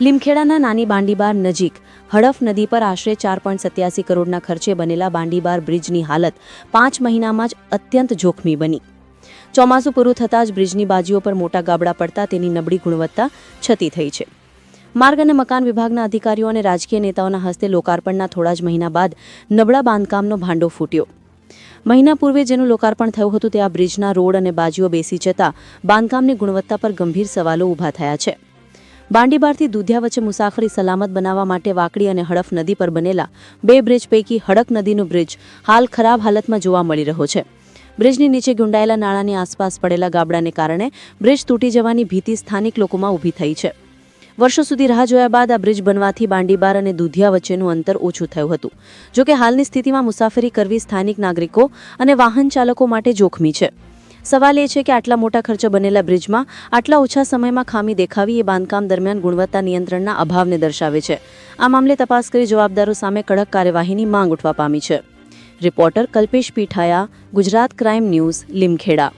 લીમખેડાના નાની બાંડીબાર નજીક હડફ નદી પર આશરે ચાર પોઈન્ટ સત્યાસી કરોડના ખર્ચે બનેલા બાંડીબાર બ્રિજની હાલત પાંચ મહિનામાં જ અત્યંત જોખમી બની. ચોમાસું પૂરું થતાં જ બ્રિજની બાજુઓ પર મોટા ગાબડા પડતા તેની નબળી ગુણવત્તા છતી થઈ છે. માર્ગ અને મકાન વિભાગના અધિકારીઓ અને રાજકીય નેતાઓના હસ્તે લોકાર્પણના થોડા જ મહિના બાદ નબળા બાંધકામનો ભાંડો ફૂટ્યો. મહિના પૂર્વે જેનું લોકાર્પણ થયું હતું તે આ બ્રિજના રોડ અને બાજુઓ બેસી જતા બાંધકામની ગુણવત્તા પર ગંભીર સવાલો ઊભા થયા છે. બાંડીબારથી દુધિયા વચ્ચે મુસાફરી સલામત બનાવવા માટે વાકડી અને હડફ નદી પર બનેલા બે બ્રિજ પૈકી હડક નદીનું બ્રિજ હાલ ખરાબ હાલતમાં જોવા મળી રહ્યો છે. બ્રિજની નીચે ગુંડાયેલા નાળાની આસપાસ પડેલા ગાબડાને કારણે બ્રિજ તૂટી જવાની ભીતિ સ્થાનિક લોકોમાં ઊભી થઈ છે. વર્ષો સુધી રાહ જોયા બાદ આ બ્રિજ બનવાથી બાંડીબાર અને દુધિયા વચ્ચેનું અંતર ઓછું થયું હતું. જોકે હાલની સ્થિતિમાં મુસાફરી કરવી સ્થાનિક નાગરિકો અને વાહન ચાલકો માટે જોખમી છે. સવાલ એ છે કે આટલા મોટા ખર્ચે બનેલા બ્રિજમાં આટલા ઓછા સમયમાં ખામી દેખાવી એ બાંધકામ દરમિયાન ગુણવત્તા નિયંત્રણના અભાવને દર્શાવે છે. આ મામલે તપાસ કરી જવાબદારો સામે કડક કાર્યવાહીની માંગ ઉઠવા પામી છે. Reporter Kalpesh Pithaya, Gujarat crime news, Limkheda.